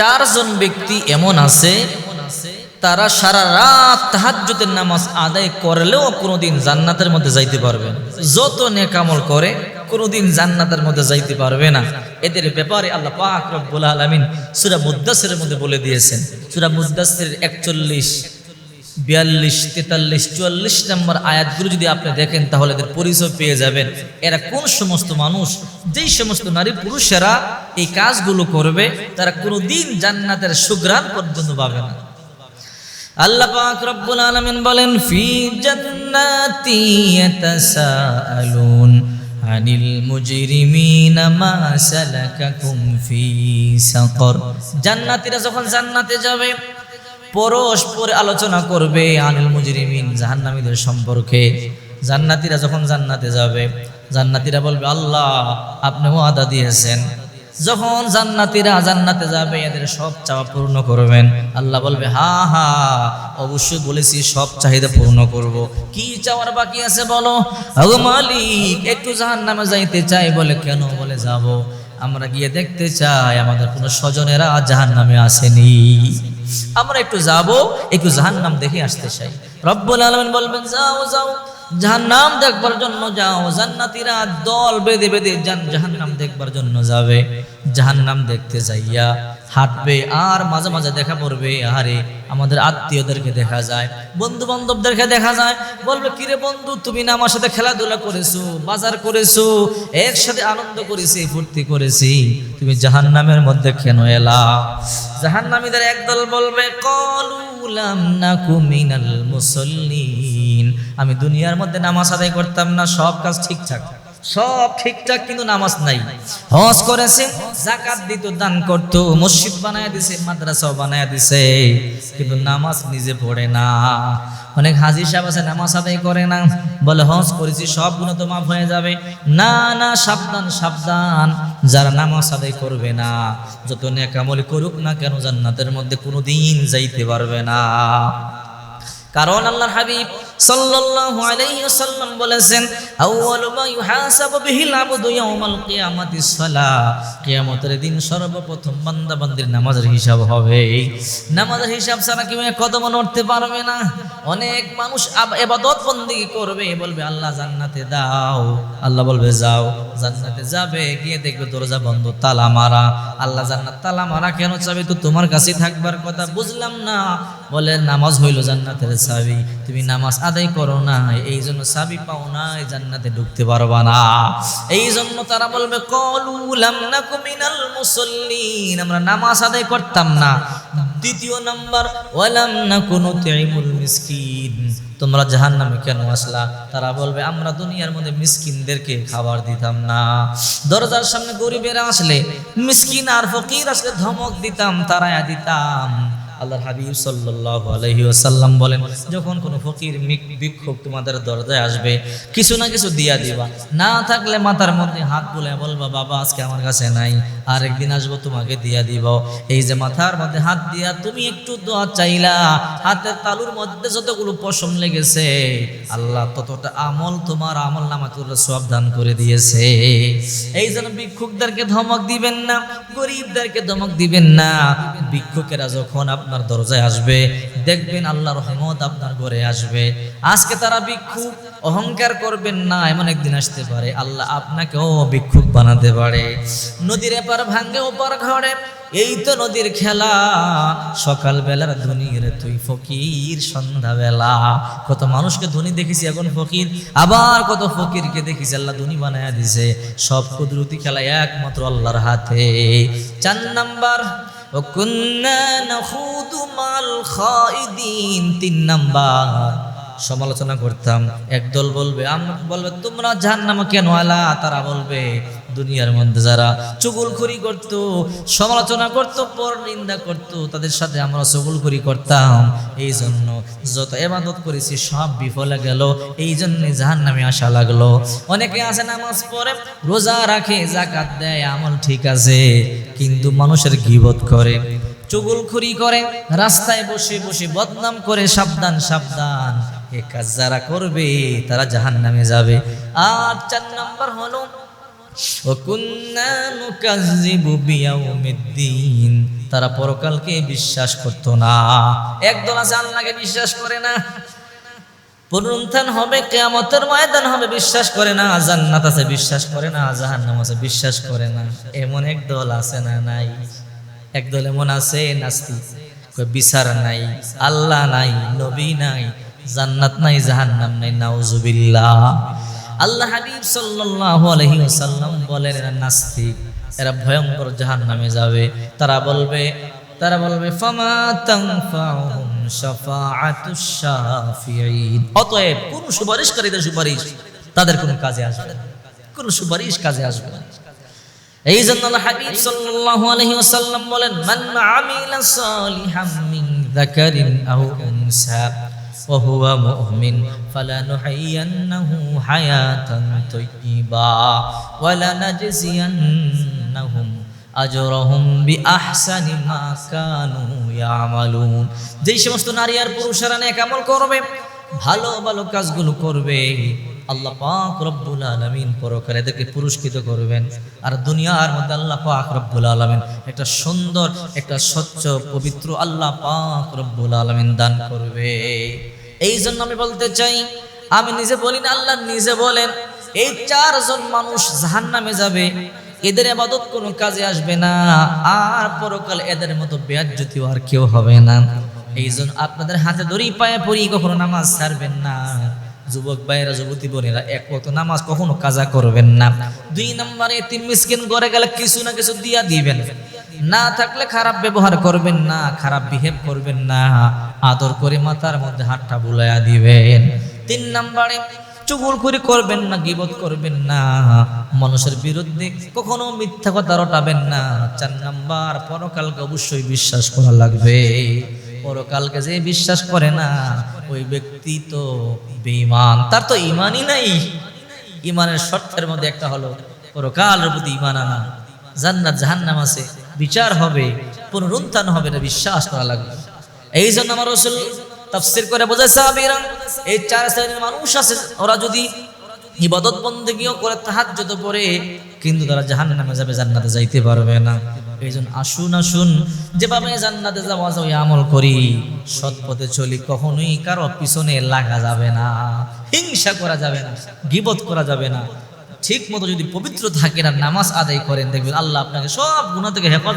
চারজন ব্যক্তি এমন আছে, তারা সারা রাত তাহাজ্জুদের নামাজ আদায় করলেও কোনোদিন জান্নাতের মধ্যে যাইতে পারবে। যত নেকামল করে, কোনোদিন জান্নাতের মধ্যে যাইতে পারবে না এদের ব্যাপারে আল্লাহ পাক রব্বুল আলমিন সুরা মুদাসের মধ্যে বলে দিয়েছেন সুরা মুদাসের 41 বিয়াল্লিশ, তেতাল্লিশ, চুয়াল্লিশ নম্বর আয়াতগুলো যদি আপনি দেখেন, তাহলে এদের পরিচয় পেয়ে যাবেন। এরা কোন সমস্ত মানুষ? যেই সমস্ত নারী পুরুষেরা এই কাজগুলো করবে, তারা কোনো দিন জান্নাতের সুগ্রাণ পর্যন্ত পাবে না। আল্লাহ পাক রব্বুল আলামিন বলেন, ফি জান্নাতি ইয়াতাসাআলুন আনিল মুজরিমিনা মা সালাকাকুম ফি সাকর। জান্নাতীরা যখন জান্নাতে যাবে পরস্পর আলোচনা করবে আনিল মুজরিমিন জাহান্নামীদের সম্পর্কে। জান্নাতিরা যখন জান্নাতে যাবে, জান্নাতিরা বলবে, আল্লাহ, আপনি ওয়াদা দিয়েছেন। যখন জান্নাতীরা জান্নাতে যাবে, এদের সব চাওয়া পূর্ণ করবেন। আল্লাহ বলবে, হা হা, অবশ্যই বলেছি, সব চাহিদা পূর্ণ করব। কি চাওয়ার বাকি আছে বলো? মালিক, একটু জাহান্নামে যাইতে চাই বলে কেন বলে যাব? আমরা গিয়ে দেখতে চাই, আমাদের কোনো স্বজনেরা জাহান নামে আসেনি। আমরা একটু যাব, একটু জাহান নাম দেখে আসতে চাই। রব্বুল আলমিন বলবেন, যাও যাও। জাহান্নাম দেখবার জন্য যাও, জান্নাতীরা দল বেঁধে বেঁধে যান জাহান্নাম দেখবার জন্য যাবে। জাহান্নাম দেখতে যাইয়া হাঁটবে, আর মাঝে মাঝে দেখা পড়বে আরে আমাদের আত্মীয়দেরকে দেখা যায় বন্ধু বান্ধবদেরকে দেখা যায়, বলবে, কিরে বন্ধু, তুমি না আমার সাথে খেলাধুলা করেছ, বাজার করেছ, একসাথে আনন্দ করেছি, ফুর্তি করেছি, তুমি জাহান্নামের মধ্যে কেন এলা? জাহান্নামীদের একদল বলবে কলুলাম নাকু মিনাল মুসল্লিন আমি দুনিয়ার মধ্যে নামাজ আদায় করতাম না, সব কাজ ঠিকঠাক। সব ঠিকঠাক কিন্তু নামাজ নাই। হজ করেছে, জাকাত দিত, দান করতো, মসজিদ বানায় দিছে, মাদ্রাসাও বানায় দিছে। কিন্তু নামাজ নিজে পড়ে না। অনেক হাজি সাহেব আছে, নামাজ আদায় করে না। বলে, হজ করেছি, সব গুণ তো মাফ হয়ে যাবে। না না, সাবধান সাবধান। যারা নামাজ আদায় করবে না, যত নেকামলি করুক না কেন, জান্নাতের মধ্যে কোনো দিন যাইতে পারবে না। কারণ আল্লাহর হাবিব সাল্লাল্লাহু আলাইহি ওয়াসাল্লাম বলেছেন, আউয়ালু মা ইউহাসাবু বিহিল আবদু ইয়াউমাল কিয়ামাতিস সালাহ কিয়ামতের দিন সর্বপ্রথম বান্দা বান্দির নামাজের হিসাব হবে। নামাজের হিসাব ছাড়া কেউ কদম নড়তে পারবে না? অনেক মানুষ ইবাদত বন্দেগী করবে, বলবে, আল্লাহ জান্নাতে দাও। আল্লাহ বলবে, যাও। জান্নাতে যাবে, গিয়ে দেখবে দরজা বন্ধ, তালা মারা। আল্লাহ জান্নাত তালা মারা কেন চাবি? তো তোমার কাছে থাকবার কথা, বুঝলাম না। বলে, নামাজ হইল জান্নাতের চাবি। তুমি নামাজ আদায় করো না এই জন্য সাবি পাও না এই জান্নাতে ঢুকতে পারবা না। এই জন্য তারা বলবে কলুলাম না কুমিনাল মুসল্লিন। আমরা নামাজ আদায় করতাম না। দ্বিতীয় নাম্বার, ওয়ালাম না কোনো তেমুল মিসকিন। তোমরা জাহান নামে কেন আসলা? তারা বলবে, আমরা দুনিয়ার মধ্যে মিসকিনদেরকে খাবার দিতাম না। দরজার সামনে গরিবেরা আসলে, মিসকিন আর ফকির আসলে ধমক দিতাম, তারায়া দিতাম। আল্লাহর হাবিব সাল্লাল্লাহু আলাইহি ওয়াসাল্লাম বলেন, যখন কোনো ফকির ভিক্ষুক তোমাদের দরজায় আসবে, কিছু না কিছু দিয়া দিবা। না থাকলে মাথার মধ্যে হাত বুলে বলবা, বাবা, আজকে আমার কাছে নাই আর একদিন আসব, তোমাকে দিয়া দিব। এই যে মাথার মধ্যে হাত দিয়া তুমি একটু দোয়া চাইলা, হাতের তালুর মধ্যে যতগুলো পশম লেগেছে, আল্লাহ ততটা আমল তোমার আমল নামা তোর সব দান করে দিয়েছে। এই জন্য ভিক্ষুকদেরকে ধমক দিবেন না, গরিবদেরকে ধমক দিবেন না ভিক্ষুকেরা যখন আপনার দরজায় আসবে, দেখবেন আল্লাহ রহমত আপনার ঘরে আসবে। আজকে তারা ভিক্ষুক অহংকার করবেন না, এমন একদিন আসতে পারে। আল্লাহ আপনাকেও ভিক্ষুক বানাতে পারে। নদীর এপার ভাঙ্গে ওপার ঘরে এই তো নদীর খেলা। সকাল বেলার ধনী রে তুই ফকির সন্ধ্যা বেলা কত মানুষকে ধনী দেখেছি এখন ফকির, আবার কত ফকিরকে দেখেছি আল্লাহ ধনী বানায়া দিছে। সব কুদরতি খেলা একমাত্র আল্লাহর হাতে। চার নাম্বার তিন সমালোচনা করতাম। একদল বলবে আমরা বলবে তোমরা জাহান্নামে কেন আলা? তারা বলবে দুনিয়ার মধ্যে যারা চুগলখড়ি করত, সমালোচনা করত পর নিন্দা করত, তাদের সাথে আমরা চুগলখড়ি করতাম। এই জন্য যত এবাদত করেছি, সব বিফলে গেল। এই জন্য জাহান নামে আসা লাগল। অনেকে আছে নামাজ পড়ে, রোজা রাখে জাকাত দেয়, আমল ঠিক আছে, কিন্তু মানুষের গিবত করে। চুগলখড়ি করে, রাস্তায় বসে বসে বদনাম করে, সাবধান সাবধান। এ কাজ যারা করবে, তারা জাহান নামে যাবে। আর চার নাম্বার হলো তারা পরকালকে বিশ্বাস করতো না। একদল আছে আল্লাহকে বিশ্বাস করে না। পুনরুত্থান হবে, কেয়ামতের ময়দান হবে, বিশ্বাস করে না। জান্নাত আছে, বিশ্বাস করে না। জাহান্নাম আছে, বিশ্বাস করে না। এমন এক দল আছে না নাই? এক দল এমন আছে নাস্তিক? কয় বিচার নাই, আল্লাহ নাই, নবী নাই, জান্নাত নাই, জাহান্নাম নাই, নাউজুবিল্লাহ। আল্লাহ হাবিব সাল্লাল্লাহু আলাইহি ওয়াসাল্লাম বলেন, এরা নাস্তিক, এরা ভয়ঙ্কর জাহান্নামে যাবে। তারা বলবে তারা বলবে, ফামা তানফাউহুম শাফাআতুশ শাফিঈন। অতএব কোন সুপারিশকারীদের সুপারিশ তাদের কোনো কাজে আসবে না। কোন সুপারিশ কাজে আসবে এই জন্য আল্লাহ হাবিব সাল্লাল্লাহু আলাইহি ওয়াসাল্লাম বলেন, মান আমিলা সালিহাম মিন যাকারিন আও উনসা। وهو مؤمن فلنحيينه حياة طيبة ولنجزينهم أجرهم بأحسن ما كانوا يعملون যেই সমস্ত নারী আর পুরুষেরা নেক আমল করবে ভালো ভালো কাজগুলো করবে আল্লাহ পাক রব্বুল আলামিন পরকালে এদেরকে পুরস্কৃত করবেন। আর দুনিয়ার মধ্যে আল্লাহ পাক রব্বুল আলামিন একটা সুন্দর, একটা স্বচ্ছ, পবিত্র আল্লাহ পাক রব্বুল আলামিন দান করবে। এই জন্য আমি বলতে চাই, আমি নিজে বলি না, আল্লাহ নিজে বলেন, এই চারজন মানুষ জাহান্নামে যাবে, এদের আবাদত কোনো কাজে আসবে না, আর পরকাল এদের মতো বেয়াজ্জতি আর কেউ হবে না। এই জন্য আপনাদের হাতে ধরেই পায়ে পড়ি, কখনো নামাজ ছাড়বেন না। যুবক ভাইয়েরা, যুবতী বোনেরা, এক মতো নামাজ কখনো কাজা করবেন না। দুই নম্বরে তিন মিসকিন করে গেলে কিছু না কিছু দিয়া দিবেন। না থাকলে খারাপ ব্যবহার করবেন না, খারাপ বিহেভ করবেন না। আদর করে মাথার মধ্যে হাতটা বুলাইয়া দিবেন। তিন নম্বরে চুগুলখুরি করবেন না, গিবত করবেন না। মানুষের বিরুদ্ধে কখনো মিথ্যা কথা রটাবেন না। চার নাম্বার, পরকালকে অবশ্যই বিশ্বাস করা লাগবে। পরকালকে যে বিশ্বাস করে না ওই ব্যক্তি তো বেঈমান। তার তো ইমানই নাই। ইমানের শর্তের মধ্যে একটা হলো পরকালের প্রতি ইমান আনা। জান্নাত, জাহান্নাম আছে, বিচার হবে, পুনরুত্থান হবে না বিশ্বাস করা লাগবে। এই জন্য আমার রসুল তাফসির করে বোঝায় সাহাবীরা, এই চার শ্রেণির মানুষ আছে, ওরা যদি ইবাদত বন্দেগীও করে তাহাজ্জুদ পড়ে কিন্তু তারা জাহান্নামে যাবে, জান্নাতে যাইতে পারবে না। এই জন্য আসুন আসুন, যেভাবে জান্নাতে যাওয়া যায়, আমল করি। সৎ পথে চলি, কখনোই কারও পিছনে লাগা যাবে না, হিংসা করা যাবে না, গিবত করা যাবে না। ঠিক মতো যদি পবিত্র থাকেন আর নামাজ আদায় করেন, দেখবেন আল্লাহ আপনাকে সব গুণা থেকে হেফাজত